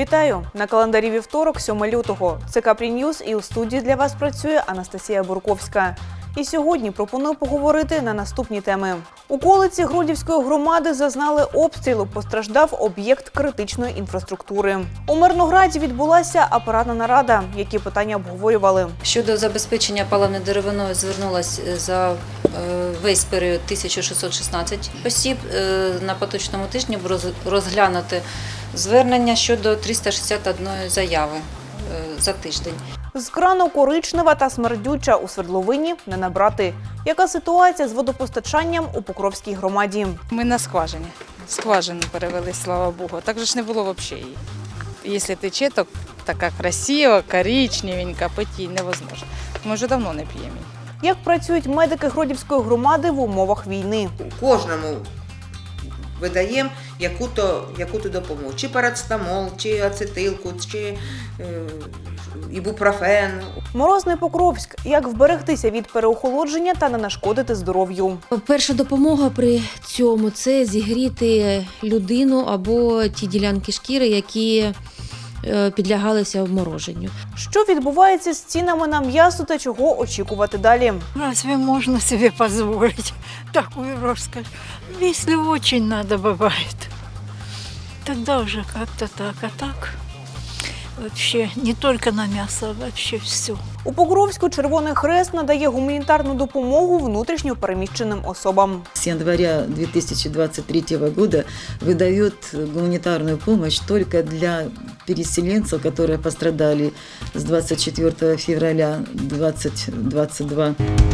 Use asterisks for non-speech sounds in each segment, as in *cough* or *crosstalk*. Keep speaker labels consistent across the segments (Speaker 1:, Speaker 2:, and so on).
Speaker 1: Вітаю на календарі вівторок, 7 лютого. Це Капрі Ньюз і у студії для вас працює Анастасія Бурковська. І сьогодні пропоную поговорити на наступні теми. У колиці Гродівської громади зазнали обстрілу. Постраждав об'єкт критичної інфраструктури. У Мирнограді відбулася апаратна нарада. Які питання обговорювали.
Speaker 2: Щодо забезпечення паливною деревиною звернулась е, за е, весь період 1616 осіб. Е, На поточному тижні розглянути звернення щодо 361 заяви за тиждень.
Speaker 1: З крану коричнева та смердюча у свердловині не набрати. Яка ситуація з водопостачанням у Покровській громаді?
Speaker 3: Ми на скважині. Скважину перевели, слава Богу. Так же ж не було взагалі її. Якщо тече, то така красива, коричневенька, пити невозможно. Ми вже давно не п'ємо. її.
Speaker 1: Як працюють медики Гродівської громади в умовах війни?
Speaker 4: кожному видаємо яку-то яку-то допомогу. Чи парацетамол, чи ацетилку, чи е, ібупрофен.
Speaker 1: Морозний Покровськ. Як вберегтися від переохолодження та не нашкодити здоров'ю?
Speaker 5: Перша допомога при цьому це зігріти людину або ті ділянки шкіри, які е, підлягалися обмороженню.
Speaker 1: Що відбувається з цінами на м'ясо та чого очікувати далі?
Speaker 6: Разве можно себе позволить такую роскошь? Если очень надо, бывает. Тогда уже как-то так, а так вообще не только на мясо, а вообще все.
Speaker 1: У Покровську Червоний Хрест надає гуманітарну допомогу внутрішньо переміщеним особам.
Speaker 7: С января 2023 года выдает гуманитарную помощь только для переселенцев, которые пострадали с 24 февраля 2022.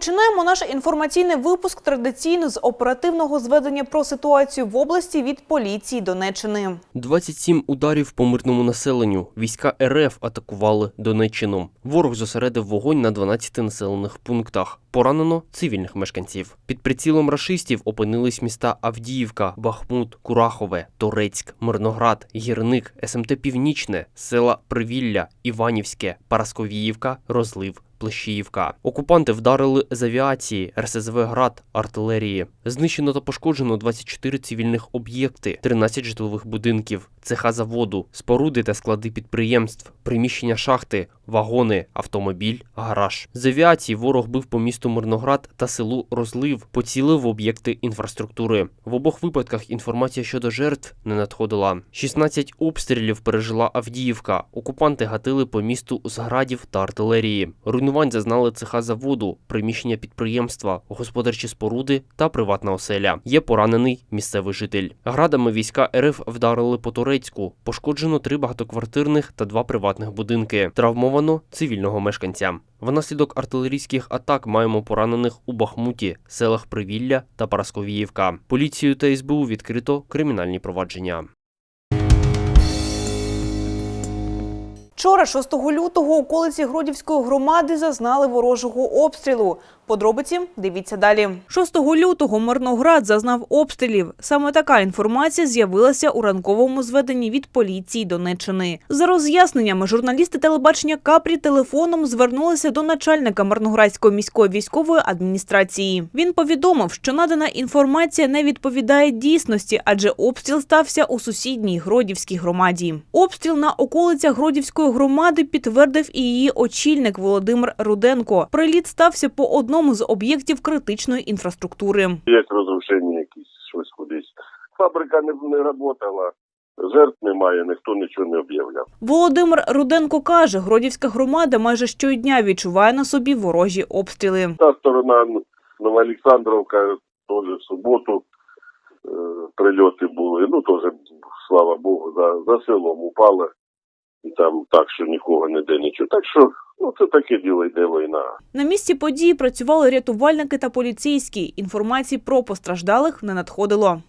Speaker 1: Починаємо наш інформаційний випуск традиційно з оперативного зведення про ситуацію в області від поліції Донеччини.
Speaker 8: 27 ударів по мирному населенню. Війська РФ атакували Донеччину. Ворог зосередив вогонь на 12 населених пунктах. Поранено цивільних мешканців. Під прицілом рашистів опинились міста Авдіївка, Бахмут, Курахове, Торецьк, Мирноград, Гірник, СМТ Північне, села Привілля, Іванівське, Парасковіївка, Розлив. Плещіївка. Окупанти вдарили з авіації, РСЗВ «Град», артилерії. Знищено та пошкоджено 24 цивільних об'єкти, 13 житлових будинків, цеха заводу, споруди та склади підприємств, приміщення шахти, вагони, автомобіль, гараж. З авіації ворог бив по місту Мирноград та селу Розлив, поцілив об'єкти інфраструктури. В обох випадках інформація щодо жертв не надходила. 16 обстрілів пережила Авдіївка. Окупанти гатили по місту з градів та артилерії. Руйнувань зазнали цеха заводу, приміщення підприємства, господарчі споруди та приватна оселя. Є поранений місцевий житель. Градами війська РФ вдарили по Турецьку. Пошкоджено три багатоквартирних та два приватних будинки. Травмовано цивільного мешканця. Внаслідок артилерійських атак маємо поранених у Бахмуті, селах Привілля та Парасковіївка. Поліцією та СБУ відкрито кримінальні провадження.
Speaker 1: Вчора, 6 лютого, околиці Гродівської громади зазнали ворожого обстрілу. Подробиці дивіться далі. 6 лютого Мирноград зазнав обстрілів. Саме така інформація з'явилася у ранковому зведенні від поліції Донеччини. За роз'ясненнями журналісти телебачення Капрі телефоном звернулися до начальника Мирноградської міської військової адміністрації. Він повідомив, що надана інформація не відповідає дійсності, адже обстріл стався у сусідній Гродівській громаді. Обстріл на околицях Гродівської громади підтвердив і її очільник Володимир Руденко. Приліт стався по одному з об'єктів критичної інфраструктури.
Speaker 9: Є розрушення якісь щось кудись. Фабрика не, не працювала, жертв немає, ніхто нічого не об'являв.
Speaker 1: Володимир Руденко каже, Гродівська громада майже щодня відчуває на собі ворожі обстріли.
Speaker 9: Та сторона Новоолександровка теж в суботу е, прильоти були. Ну теж, слава Богу, за, за селом упало. І там так, що нікого ніде нічого. Так що, ну це таке діло, йде війна.
Speaker 1: На місці події працювали рятувальники та поліцейські. Інформації про постраждалих не надходило.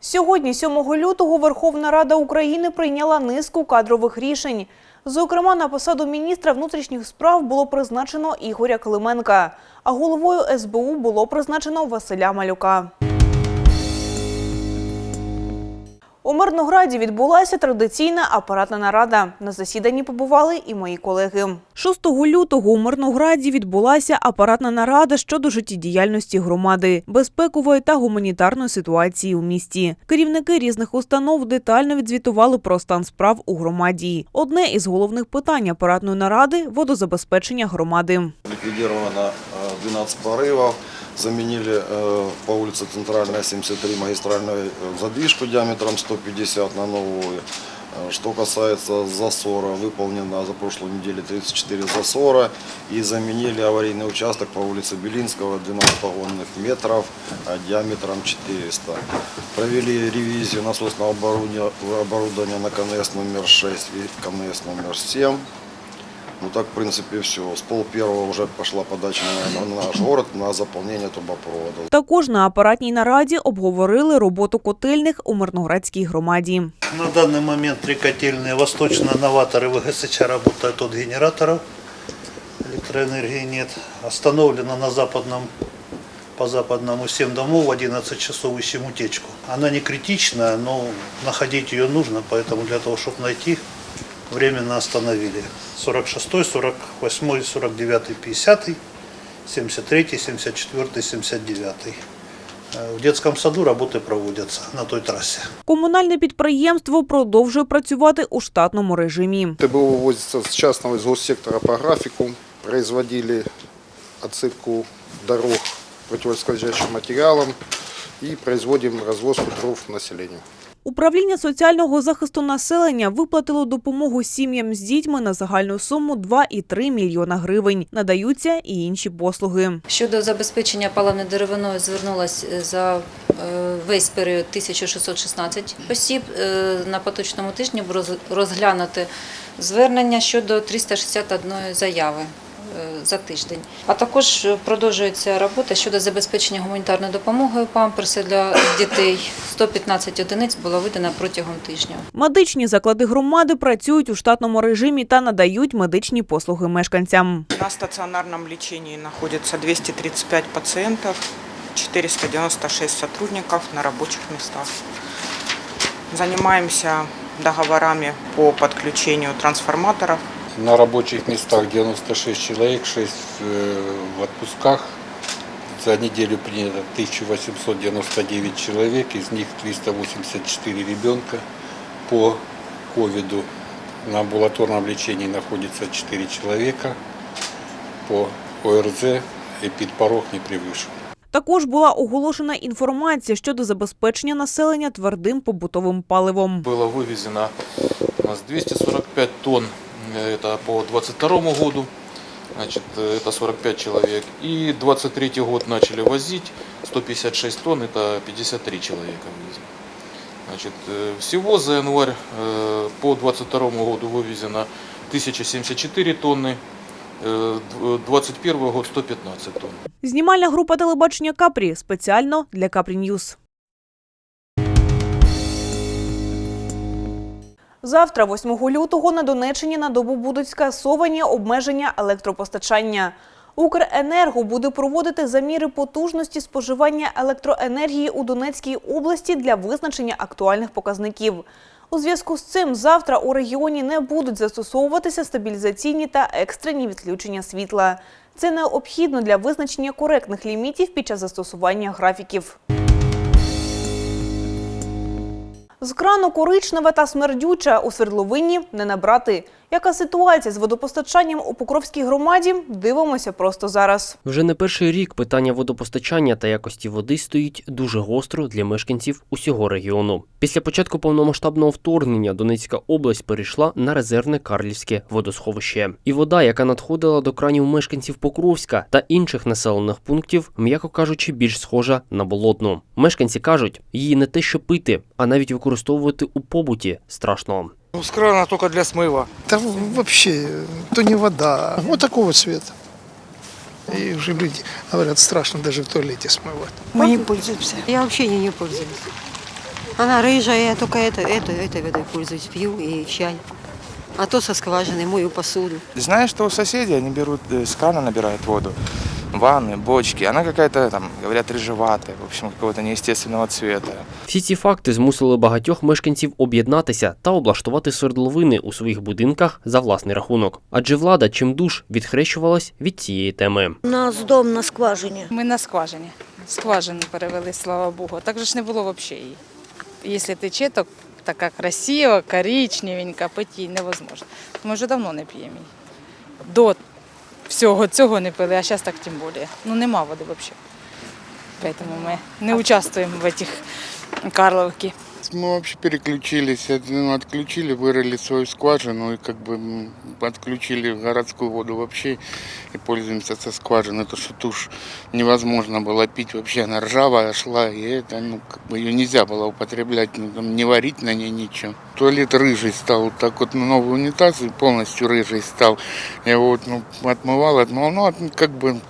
Speaker 1: Сьогодні, 7 лютого, Верховна Рада України прийняла низку кадрових рішень. Зокрема, на посаду міністра внутрішніх справ було призначено Ігоря Клименка, а головою СБУ було призначено Василя Малюка. У Мирнограді відбулася традиційна апаратна нарада. На засіданні побували і мої колеги. 6 лютого у Мирнограді відбулася апаратна нарада щодо життєдіяльності громади, безпекової та гуманітарної ситуації у місті. Керівники різних установ детально відзвітували про стан справ у громаді. Одне із головних питань апаратної наради водозабезпечення громади.
Speaker 10: Ликвидировано э, 12 порывов. Заменили э, по улице Центральная 73 магистральную э, задвижку диаметром 150 на новую. Э, Что касается засора, выполнено за прошлую неделю 34 засора и заменили аварийный участок по улице Белинского 12 погонных метров диаметром 400. Провели ревизию насосного оборудования на КНС номер 6 и КНС номер 7. Ну так, в принципе, все. С пол первого уже пошла подача на, на наш город на заполнение трубопровода.
Speaker 1: Також на апаратній нараді обговорили роботу котельних у Мирноградській громаді.
Speaker 11: На данный момент три котельные восточные новаторы ВГСЧ работают от генераторов. Электроэнергии нет. Остановлено на западном, по западному 7 домов в 11 часов ищем утечку. Она не критичная, но находить ее нужно, поэтому для того, чтобы найти, временно остановили. 46, 48, 49, 50, 73, 74, 79. Э, В детском саду работы проводятся на той трассе.
Speaker 1: Комунальне підприємство продовжує працювати у штатному режимі.
Speaker 12: ТБУ вывозится с частного из госсектора по графику. Производили отсыпку дорог противоскользящим материалом и производим развозку дров населению.
Speaker 1: Управління соціального захисту населення виплатило допомогу сім'ям з дітьми на загальну суму 2,3 мільйона гривень. Надаються і інші послуги.
Speaker 2: Щодо забезпечення паливною деревиною звернулась е, за е, весь період 1616 осіб. Е, На поточному тижні розглянути звернення щодо 361 заяви за тиждень. А також е, продовжується робота щодо забезпечення гуманітарною допомогою памперси для дітей. 115 одиниць було видано протягом тижня.
Speaker 1: Медичні заклади громади працюють у штатному режимі та надають медичні послуги мешканцям.
Speaker 13: На стационарном лечении находится 235 пациентов, 496 сотрудников на рабочих местах. Занимаемся договорами по подключению трансформаторов
Speaker 12: На рабочих местах 96 человек, 6 в отпусках. За неделю принято 1899 человек, из них 384 ребенка по ковиду. На амбулаторном лечении находится 4 человека. По ОРЗ эпидпорог не превышен.
Speaker 1: Також була оголошена інформація щодо забезпечення населення твердим побутовим паливом.
Speaker 14: Было вывезено у нас 245 тонн, э, это по 22 году, значит, э, это 45 человек. И 23 год начали возить, 156 тонн, это 53 человека вывезли. Значит, э, всего за январь э, по 22 году вывезено 1074 тонны, э, дв- 21 год 115 тонн.
Speaker 1: Знімальна група телебачення Капрі спеціально для Капрі Ньюз. Завтра, 8 лютого, на Донеччині на добу будуть скасовані обмеження електропостачання. Укренерго буде проводити заміри потужності споживання електроенергії у Донецькій області для визначення актуальних показників. У зв'язку з цим завтра у регіоні не будуть застосовуватися стабілізаційні та екстрені відключення світла. Це необхідно для визначення коректних лімітів під час застосування графіків. З крану коричневе та смердюче у свердловині не набрати. Яка ситуація з водопостачанням у Покровській громаді? Дивимося просто зараз.
Speaker 8: Вже не перший рік питання водопостачання та якості води стоїть дуже гостро для мешканців усього регіону. Після початку повномасштабного вторгнення Донецька область перейшла на резервне Карлівське водосховище. І вода, яка надходила до кранів мешканців Покровська та інших населених пунктів, м'яко кажучи, більш схожа на болотну. Мешканці кажуть, її не те, що пити, а навіть використовувати у побуті страшно.
Speaker 12: Ну, с крана только для смыва.
Speaker 15: Да вообще, то не вода, вот такого цвета. И уже люди говорят, страшно даже в туалете смывать.
Speaker 6: Мы не пользуемся.
Speaker 16: Я вообще ей не пользуюсь. Она рыжая, я только это, это, этой водой пользуюсь, пью и чай. А то со скважины мою посуду.
Speaker 12: Знаешь, что у соседей они берут э, с крана, набирают воду.
Speaker 17: ванны, бочки. Она какая-то, там, говорят, рыжеватая, в общем, какого-то неестественного цвета.
Speaker 8: Всі ці факти змусили багатьох мешканців об'єднатися та облаштувати свердловини у своїх будинках за власний рахунок. Адже влада чимдуж відхрещувалась від цієї теми.
Speaker 3: У нас дом на скважині. Ми на скважині. Скважину перевели, слава Богу. Так же ж не було взагалі її. Якщо тече, то така красива, коричневенька, пити невозможно. Ми вже давно не п'ємо. До всього цього не пили, а зараз так тим більше. Ну нема води взагалі. Тому ми не участвуємо в цих Карловки.
Speaker 18: Мы вообще переключились, ну, отключили, вырыли свою скважину и как бы отключили городскую воду вообще и пользуемся со скважины, то что туш невозможно было пить вообще, она ржавая шла, и это, ну, как бы ее нельзя было употреблять, ну, там, не варить на ней ничего. Туалет рыжий стал, вот так вот, ну, новый унитаз и полностью рыжий стал. Я его вот, ну, отмывал, отмывал, ну, как бы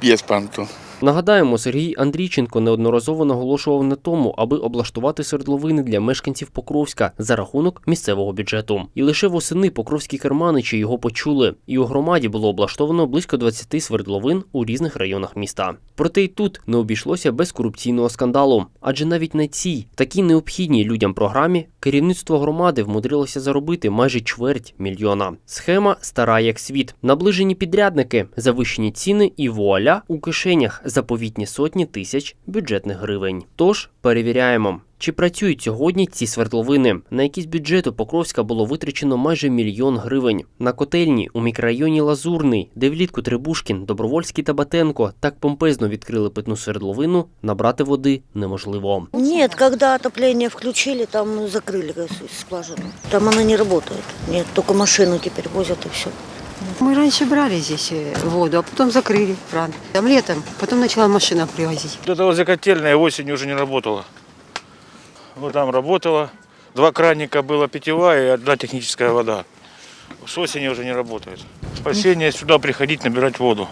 Speaker 18: без понту.
Speaker 8: Нагадаємо, Сергій Андрійченко неодноразово наголошував на тому, аби облаштувати свердловини для мешканців Покровська за рахунок місцевого бюджету. І лише восени покровські керманичі його почули, і у громаді було облаштовано близько 20 свердловин у різних районах міста. Проте й тут не обійшлося без корупційного скандалу, адже навіть на цій такій необхідній людям програмі керівництво громади вмудрилося заробити майже чверть мільйона. Схема стара як світ. Наближені підрядники, завищені ціни і вуаля у кишенях заповітні сотні тисяч бюджетних гривень. Тож перевіряємо. Чи працюють сьогодні ці свердловини? На якісь бюджету Покровська було витрачено майже мільйон гривень. На котельні у мікрорайоні Лазурний, де влітку Трибушкін, Добровольський та Батенко так помпезно відкрили питну свердловину, набрати води неможливо.
Speaker 3: Нет, когда отопление включили, там закрыли э, скважину. Там она не работает. Нет, только машину теперь возят и все.
Speaker 16: Мы раньше брали здесь э, воду, а потом закрыли кран. Там летом, потом начала машина привозить.
Speaker 19: Вот это возле котельной осенью уже не работала. Вот там работала. Два краника было питьевая и одна техническая вода. С осени уже не работает. Спасение сюда приходить набирать воду.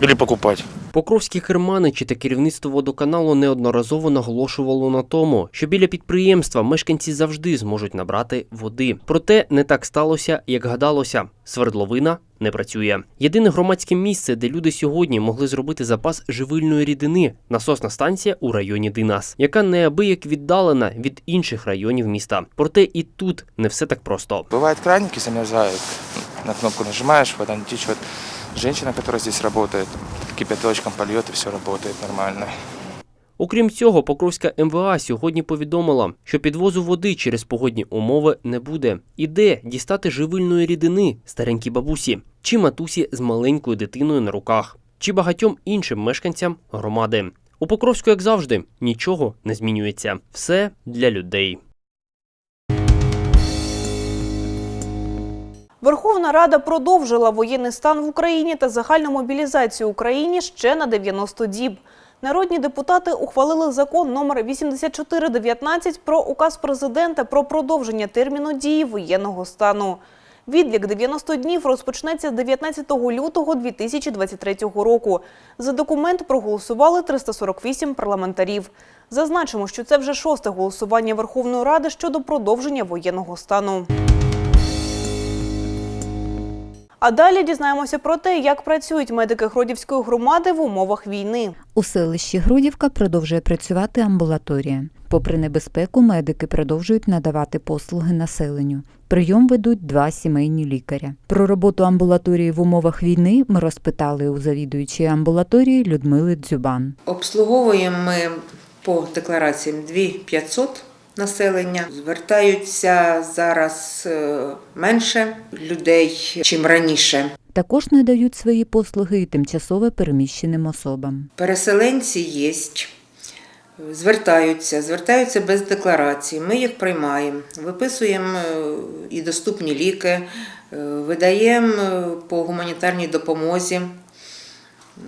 Speaker 19: Или покупать.
Speaker 8: Покровські керманичі та керівництво водоканалу неодноразово наголошувало на тому, що біля підприємства мешканці завжди зможуть набрати води. Проте не так сталося, як гадалося. Свердловина не працює. Єдине громадське місце, де люди сьогодні могли зробити запас живильної рідини насосна станція у районі Динас, яка неабияк віддалена від інших районів міста. Проте і тут не все так просто.
Speaker 17: Бывает, краники замерзают, на кнопку нажимаешь, вода не течет. Женщина, которая здесь работает, кипяточком польет и все работает нормально.
Speaker 8: Окрім цього, Покровська МВА сьогодні повідомила, що підвозу води через погодні умови не буде. І де дістати живильної рідини старенькій бабусі чи матусі з маленькою дитиною на руках, чи багатьом іншим мешканцям громади. У Покровську, як завжди, нічого не змінюється. Все для людей.
Speaker 1: Верховна Рада продовжила воєнний стан в Україні та загальну мобілізацію Україні ще на 90 діб. Народні депутати ухвалили закон номер 8419 про указ президента про продовження терміну дії воєнного стану. Відлік 90 днів розпочнеться 19 лютого 2023 року. За документ проголосували 348 парламентарів. Зазначимо, що це вже шосте голосування Верховної Ради щодо продовження воєнного стану. А далі дізнаємося про те, як працюють медики Гродівської громади в умовах війни.
Speaker 20: У селищі Грудівка продовжує працювати амбулаторія. Попри небезпеку, медики продовжують надавати послуги населенню. Прийом ведуть два сімейні лікаря. Про роботу амбулаторії в умовах війни ми розпитали у завідуючої амбулаторії Людмили Дзюбан.
Speaker 4: Обслуговуємо ми по деклараціям 2500 населення. Звертаються зараз е, менше людей, чим раніше.
Speaker 20: Також надають свої послуги і тимчасово переміщеним особам.
Speaker 4: Переселенці є, звертаються, звертаються без декларації. Ми їх приймаємо, виписуємо е, і доступні ліки, е, видаємо по гуманітарній допомозі,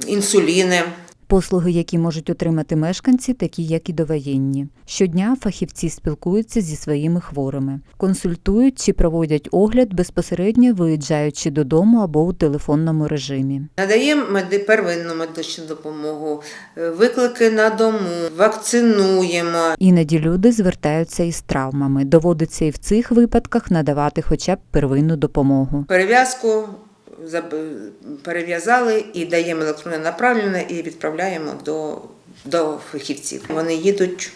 Speaker 4: інсуліни.
Speaker 20: Послуги, які можуть отримати мешканці, такі як і довоєнні. Щодня фахівці спілкуються зі своїми хворими, консультують чи проводять огляд безпосередньо виїжджаючи додому або у телефонному режимі.
Speaker 4: Надаємо первинну медичну допомогу, е, виклики на дому, вакцинуємо.
Speaker 20: Іноді люди звертаються із травмами. Доводиться і в цих випадках надавати хоча б первинну допомогу.
Speaker 4: Перев'язку перев'язали і даємо електронне направлення і відправляємо до, до фахівців. Вони їдуть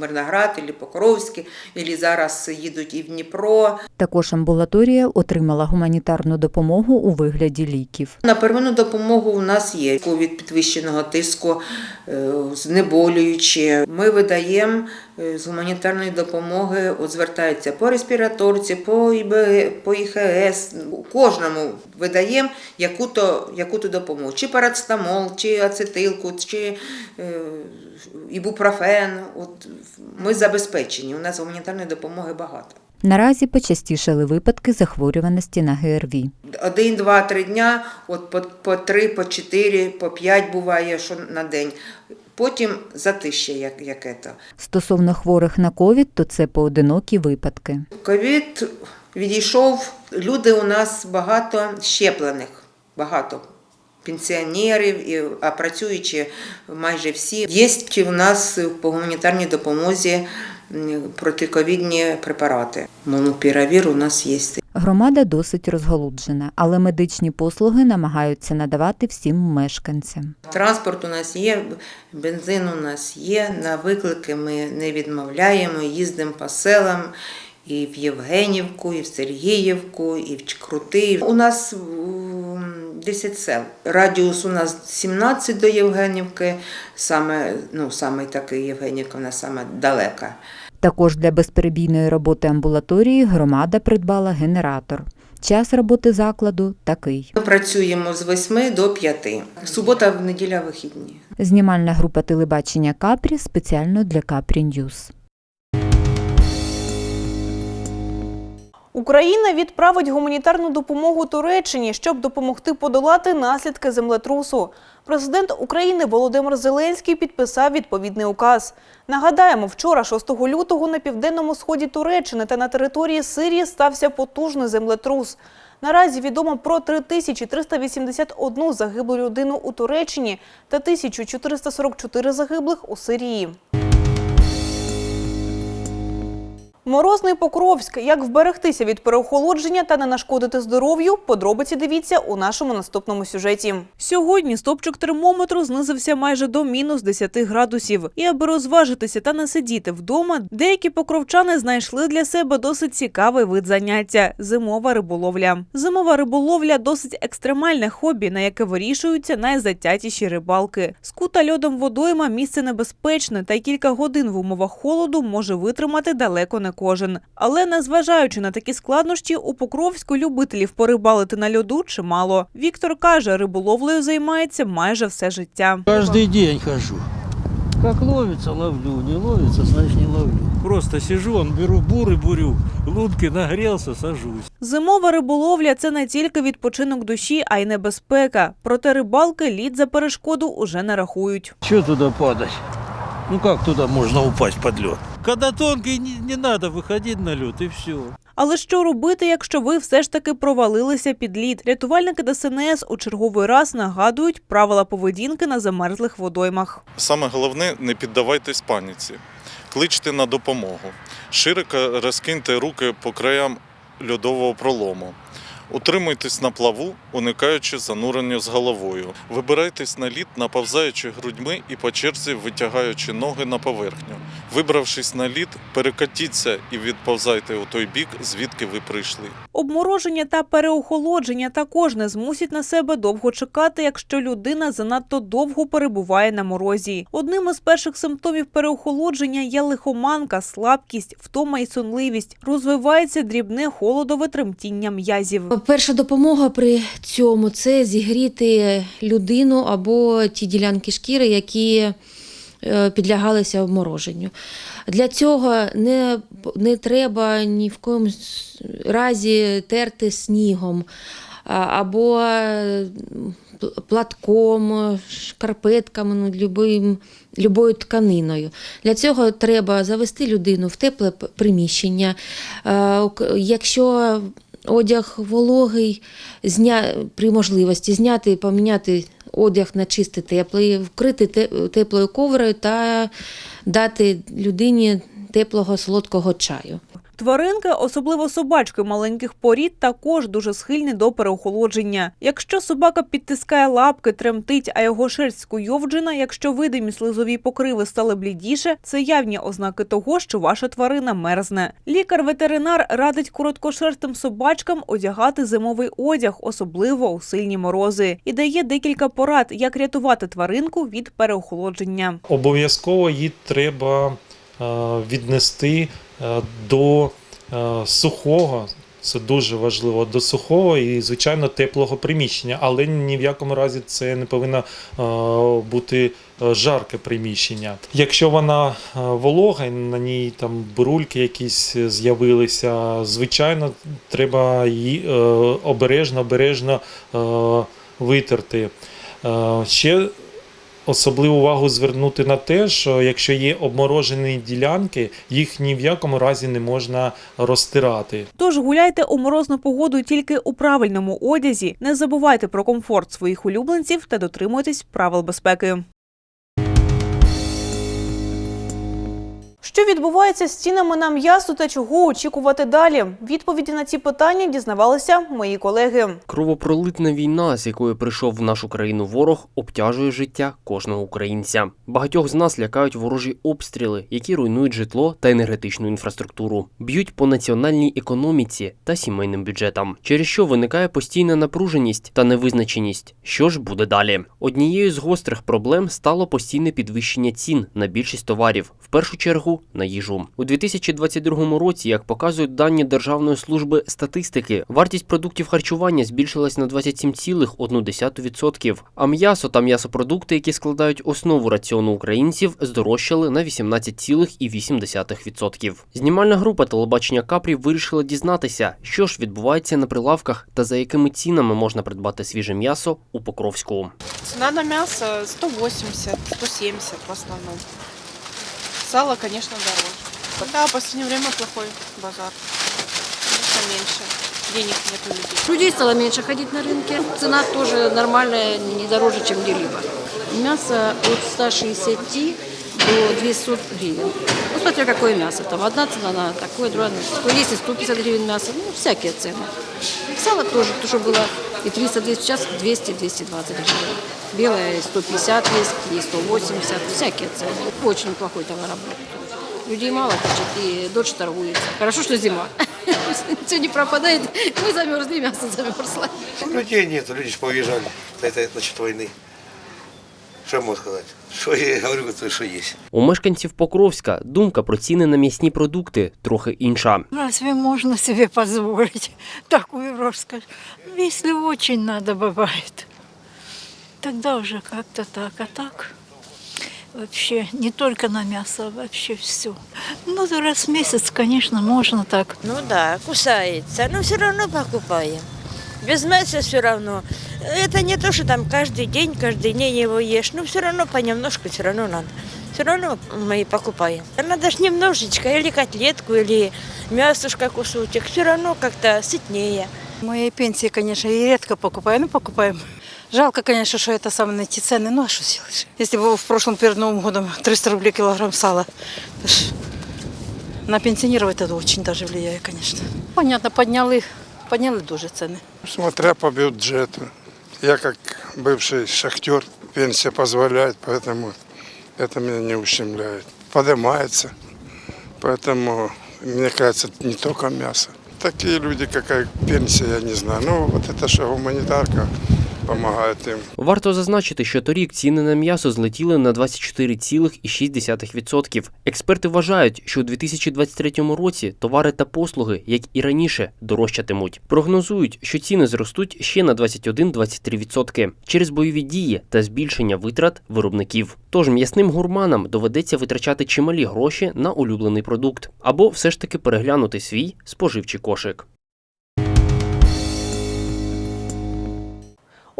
Speaker 4: Мирноград, або Покровське, або зараз їдуть і в Дніпро.
Speaker 20: Також амбулаторія отримала гуманітарну допомогу у вигляді ліків.
Speaker 4: На первинну допомогу у нас є від підвищеного тиску, е, знеболюючі. Ми видаємо е, з гуманітарної допомоги, от звертаються по респіраторці, по ІБ, по ІХС. Кожному видаємо яку-то яку допомогу. Чи парацетамол, чи ацетилку, чи е, ібупрофен. От ми забезпечені. У нас гуманітарної допомоги багато.
Speaker 20: Наразі почастішали випадки захворюваності на ГРВІ.
Speaker 4: Один, два, три дня, от по, по три, по чотири, по п'ять буває, що на день. Потім затище, як, яке то.
Speaker 20: Стосовно хворих на ковід, то це поодинокі випадки.
Speaker 4: Ковід відійшов. Люди у нас багато щеплених, багато пенсіонерів, і, а працюючі майже всі. Є у нас по гуманітарній допомозі протиковідні препарати. Монопіравір у нас є.
Speaker 20: Громада досить розголуджена, але медичні послуги намагаються надавати всім мешканцям.
Speaker 4: Транспорт у нас є, бензин у нас є. На виклики ми не відмовляємо, їздимо по селам. І в Євгенівку, і в Сергіївку, і в Чкрути. У нас м, 10 сел. Радіус у нас 17 до Євгенівки, саме, ну, саме такий Євгенівка, вона саме далека.
Speaker 20: Також для безперебійної роботи амбулаторії громада придбала генератор. Час роботи закладу такий.
Speaker 4: Ми працюємо з 8 до 5. Субота, неділя, вихідні.
Speaker 20: Знімальна група телебачення Капрі спеціально для Капрі Ньюз.
Speaker 1: Україна відправить гуманітарну допомогу Туреччині, щоб допомогти подолати наслідки землетрусу. Президент України Володимир Зеленський підписав відповідний указ. Нагадаємо, вчора, 6 лютого, на південному сході Туреччини та на території Сирії стався потужний землетрус. Наразі відомо про 3381 загиблу людину у Туреччині та 1444 загиблих у Сирії. Морозний Покровськ. Як вберегтися від переохолодження та не нашкодити здоров'ю? Подробиці дивіться у нашому наступному сюжеті. Сьогодні стопчик термометру знизився майже до мінус 10 градусів. І аби розважитися та не сидіти вдома, деякі покровчани знайшли для себе досить цікавий вид заняття зимова риболовля. Зимова риболовля досить екстремальне хобі, на яке вирішуються найзатятіші рибалки. Скута льодом водойма місце небезпечне, та й кілька годин в умовах холоду може витримати далеко не кожен. Але незважаючи на такі складнощі, у Покровську любителів порибалити на льоду чимало. Віктор каже, риболовлею займається майже все життя.
Speaker 21: Каждый день хожу. Как ловится, ловлю. Не ловится, значит не ловлю. Просто сижу, он беру буры, бурю. Лунки нагрелся, сажусь.
Speaker 1: Зимова риболовля це не тільки відпочинок душі, а й небезпека. Проте рибалки лід за перешкоду уже не рахують.
Speaker 21: Че туда падать? Ну как туда можно упасть под лед? Когда тонкий, не, не надо выходить на лед и все.
Speaker 1: Але що робити, якщо ви все ж таки провалилися під лід? Рятувальники ДСНС у черговий раз нагадують правила поведінки на замерзлих водоймах.
Speaker 22: Саме головне не піддавайтесь паніці, кличте на допомогу. Широко розкиньте руки по краям льодового пролому. Утримуйтесь на плаву, уникаючи занурення з головою. Вибирайтесь на лід, наповзаючи грудьми і по черзі витягаючи ноги на поверхню. Вибравшись на лід, перекатіться і відповзайте у той бік, звідки ви прийшли.
Speaker 1: Обмороження та переохолодження також не змусять на себе довго чекати, якщо людина занадто довго перебуває на морозі. Одним із перших симптомів переохолодження є лихоманка, слабкість, втома і сонливість. Розвивається дрібне холодове тремтіння м'язів.
Speaker 5: Перша допомога при цьому це зігріти людину або ті ділянки шкіри, які е, підлягалися обмороженню. Для цього не, не треба ні в коєму разі терти снігом або е, платком, шкарпетками, ну, любим, любою тканиною. Для цього треба завести людину в тепле приміщення. Е, Якщо одяг вологий, зня... при можливості зняти поміняти одяг на чистий теплий, вкрити те- теплою коврою та дати людині теплого солодкого чаю.
Speaker 1: Тваринки, особливо собачки маленьких порід, також дуже схильні до переохолодження. Якщо собака підтискає лапки, тремтить, а його шерсть скуйовджена, якщо видимі слизові покриви стали блідіше, це явні ознаки того, що ваша тварина мерзне. Лікар-ветеринар радить короткошерстим собачкам одягати зимовий одяг, особливо у сильні морози, і дає декілька порад, як рятувати тваринку від переохолодження.
Speaker 23: Обов'язково її треба е, віднести до е, сухого. Це дуже важливо до сухого і, звичайно, теплого приміщення, але ні в якому разі це не повинно е, бути е, жарке приміщення. Якщо вона е, волога, на ній там бурульки якісь з'явилися, звичайно, треба її е, обережно, обережно е, витерти. Е, Ще Особливу увагу звернути на те, що якщо є обморожені ділянки, їх ні в якому разі не можна розтирати.
Speaker 1: Тож гуляйте у морозну погоду тільки у правильному одязі. Не забувайте про комфорт своїх улюбленців та дотримуйтесь правил безпеки. Що відбувається з цінами на м'ясо та чого очікувати далі? Відповіді на ці питання дізнавалися мої колеги.
Speaker 8: Кровопролитна війна, з якою прийшов в нашу країну ворог, обтяжує життя кожного українця. Багатьох з нас лякають ворожі обстріли, які руйнують житло та енергетичну інфраструктуру, б'ють по національній економіці та сімейним бюджетам, через що виникає постійна напруженість та невизначеність. Що ж буде далі? Однією з гострих проблем стало постійне підвищення цін на більшість товарів, в першу чергу на їжу. У 2022 році, як показують дані Державної служби статистики, вартість продуктів харчування збільшилась на 27,1%, а м'ясо та м'ясопродукти, які складають основу раціону українців, здорожчали на 18,8%. Знімальна група телебачення Капрі вирішила дізнатися, що ж відбувається на прилавках та за якими цінами можна придбати свіже м'ясо у Покровську.
Speaker 24: Цена на мясо 180, 170 в основном. Сало, конечно, дороже. Да, в последнее время плохой базар. Конечно, меньше. Денег нет у людей.
Speaker 25: Людей стало меньше ходить на рынке. Цена тоже нормальная, не дороже, чем где-либо. Мясо от 160 до 200 гривен. Ну, смотря какое мясо. Там одна цена на такое, другая на такое. Есть и 150 гривен мясо. Ну, всякие цены. Сало тоже, то, что было и 300-200, сейчас 200-220 гривен. Белое и 150 есть, и 180, всякие цены. Очень плохой товарооборот. Людей мало, значит, и дольше торгуется. Хорошо, что зима. *laughs* Все не пропадает. Мы замерзли, и мясо замерзло.
Speaker 26: Людей нет, люди же поуезжали с этой значит, войны. Что я могу сказать? Что я говорю, то, что есть.
Speaker 8: У мешканців Покровська думка про ціни на м'ясні продукти трохи інша.
Speaker 6: Разве можно себе позволить такую роскошь? Если очень надо, бывает. Тогда уже как-то так, а так вообще не только на мясо, а вообще все. Ну, раз в месяц, конечно, можно так.
Speaker 27: Ну да, кусается, но все равно покупаем. Без мяса все равно. Это не то, что там каждый день, каждый день его ешь, но все равно понемножку все равно надо. Все равно мы и покупаем. Надо ж немножечко, или котлетку, или мясушка кусочек, все равно как-то сытнее.
Speaker 28: Моей пенсии, конечно, и редко покупаем, но покупаем. Жалко, конечно, что это самые найти цены, ну а что сделаешь? Если бы в прошлом перед Новым годом *laughs* 300 рублей килограмм сала, то ж на пенсионеров это очень даже влияет, конечно. Понятно, подняли, подняли дуже цены.
Speaker 29: Смотря по бюджету. Я как бывший шахтер, пенсия позволяет, поэтому это меня не ущемляет. Поднимается. Поэтому, мне кажется, не только мясо. Такие люди, какая пенсия, я не знаю. Ну, вот это что гуманитарка помогает им.
Speaker 8: Варто зазначити, що торік ціни на м'ясо злетіли на 24,6%. Експерти вважають, що у 2023 році товари та послуги, як і раніше, дорожчатимуть. Прогнозують, що ціни зростуть ще на 21-23% через бойові дії та збільшення витрат виробників. Тож м'ясним гурманам доведеться витрачати чималі гроші на улюблений продукт або все ж таки переглянути свій споживчий кошик.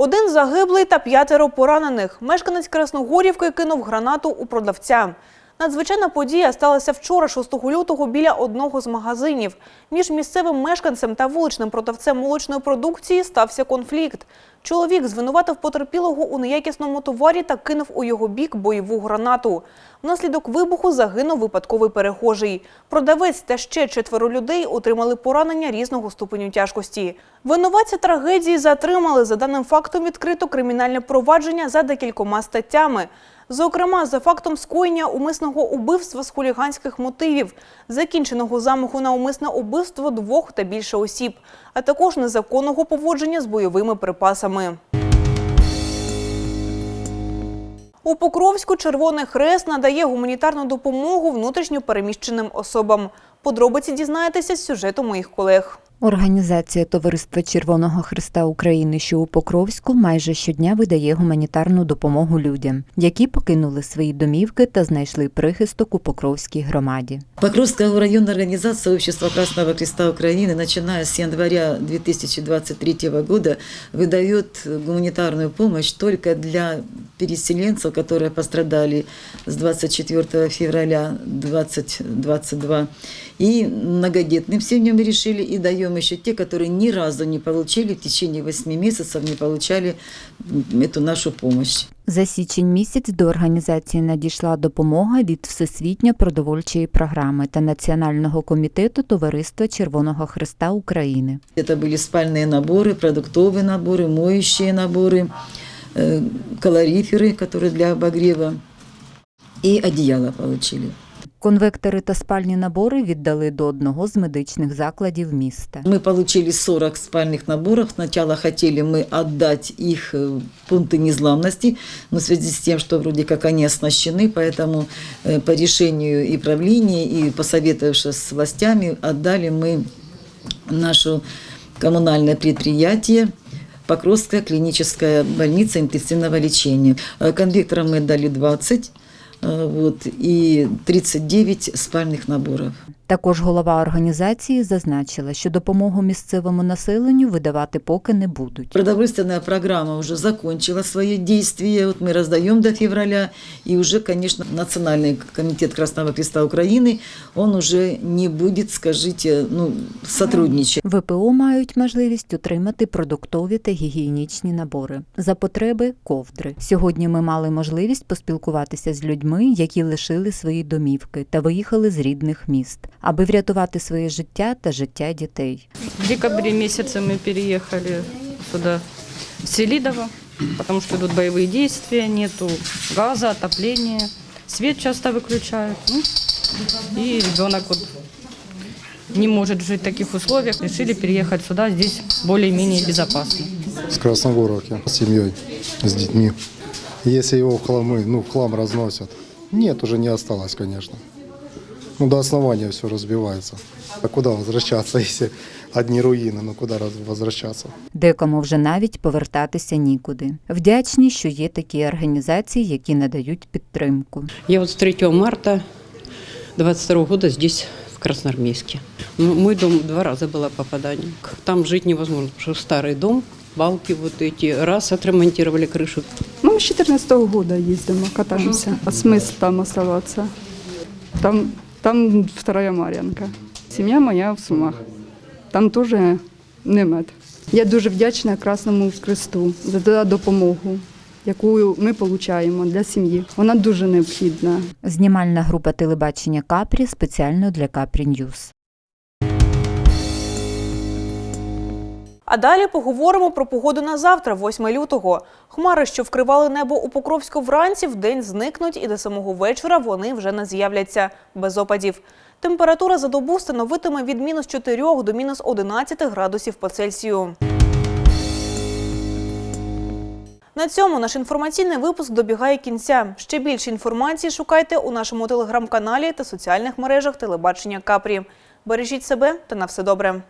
Speaker 1: Один загиблий та п'ятеро поранених. Мешканець Красногорівки кинув гранату у продавця. Надзвичайна подія сталася вчора, 6 лютого, біля одного з магазинів. Між місцевим мешканцем та вуличним продавцем молочної продукції стався конфлікт. Чоловік звинуватив потерпілого у неякісному товарі та кинув у його бік бойову гранату. Внаслідок вибуху загинув випадковий перехожий. Продавець та ще четверо людей отримали поранення різного ступеню тяжкості. Винуватця трагедії затримали. За даним фактом відкрито кримінальне провадження за декількома статтями. Зокрема, за фактом скоєння умисного убивства з хуліганських мотивів, закінченого замаху на умисне убивство двох та більше осіб, а також незаконного поводження з бойовими припасами. У Покровську Червоний Хрест надає гуманітарну допомогу внутрішньо переміщеним особам. Подробиці дізнаєтеся з сюжету моїх колег.
Speaker 20: Організація Товариства Червоного Христа України, що у Покровську, майже щодня видає гуманітарну допомогу людям, які покинули свої домівки та знайшли прихисток у Покровській громаді.
Speaker 30: Покровская районная организация Общества Красного Креста Украины, начиная с января 2023 года, выдает гуманитарную помощь только для переселенцев, которые пострадали с 24 февраля 2022. И многодетным семьям мы решили, и даем еще те, которые ни разу не получили, в течение 8 месяцев не получали м, эту нашу помощь.
Speaker 20: За січень місяць до організації надійшла допомога від Всесвітньо продовольчої програми та Національного комітету Товариства Червоного Христа України.
Speaker 30: Это были спальные наборы, продуктовые наборы, моющие наборы, э, калориферы, которые для обогрева, и одеяло получили.
Speaker 20: Конвектори та спальні набори віддали до одного з медичних закладів міста.
Speaker 30: Мы получили 40 спальных наборов. Сначала хотели мы отдать их э, в пункты незламности, но в связи с тем, что вроде как они оснащены, поэтому э, по решению и правления, и посоветовавшись с властями, отдали мы нашу коммунальное предприятие Покровская клиническая больница интенсивного лечения. Э, Конвекторам мы дали 20 э, вот, и 39 спальных наборов.
Speaker 20: Також голова організації зазначила, що допомогу місцевому населенню видавати поки не будуть.
Speaker 30: Продовольственная программа уже закончила свои действия. Вот мы раздаем до февраля. И уже, конечно, Национальный комитет Красного Креста Украины, он уже не будет, скажите, ну, сотрудничать.
Speaker 20: ВПО мають можливість отримати продуктові та гігієнічні набори. За потреби ковдри. Сьогодні ми мали можливість поспілкуватися з людьми, які лишили свої домівки та виїхали з рідних міст, аби врятувати своє життя та життя дітей.
Speaker 31: В декабре месяце мы переехали сюда, в Селидово, потому что идут боевые действия, нету газа, отопления, свет часто выключают. Ну, и ребенок вот не может жить в таких условиях. Решили переехать сюда, здесь более-менее безопасно.
Speaker 32: с Красногоровки с семьей, с детьми. Если его в хламы, ну, в хлам разносят, нет, уже не осталось, конечно. Ну, до основания все разбивается. А куда возвращаться, *laughs* если одни руины, ну куда раз- возвращаться?
Speaker 20: Декому вже навіть повертатися нікуди. Вдячні, що є такі організації, які надають підтримку.
Speaker 33: Я вот с 3 марта 22 года здесь, в Красноармейске. М- Мой дом два раза было попадание. Там жить невозможно, потому что старый дом, балки вот эти, раз отремонтировали крышу.
Speaker 34: Ну, мы с 14 года ездим, катаемся. А смысл там оставаться? Там, там вторая Мар'янка. Сім'я моя в Сумах. Там теж немед. Я дуже вдячна Красному Христу за допомогу, яку ми отримуємо для сім'ї. Вона дуже необхідна.
Speaker 20: Знімальна група телебачення Капрі спеціально для Капрі Ньюз.
Speaker 1: А далі поговоримо про погоду на завтра, 8 лютого. Хмари, що вкривали небо у Покровську вранці, вдень зникнуть і до самого вечора вони вже не з'являться без опадів. Температура за добу становитиме від мінус 4 до мінус 11 градусів по Цельсію. На цьому наш інформаційний випуск добігає кінця. Ще більше інформації шукайте у нашому телеграм-каналі та соціальних мережах телебачення Капрі. Бережіть себе та на все добре.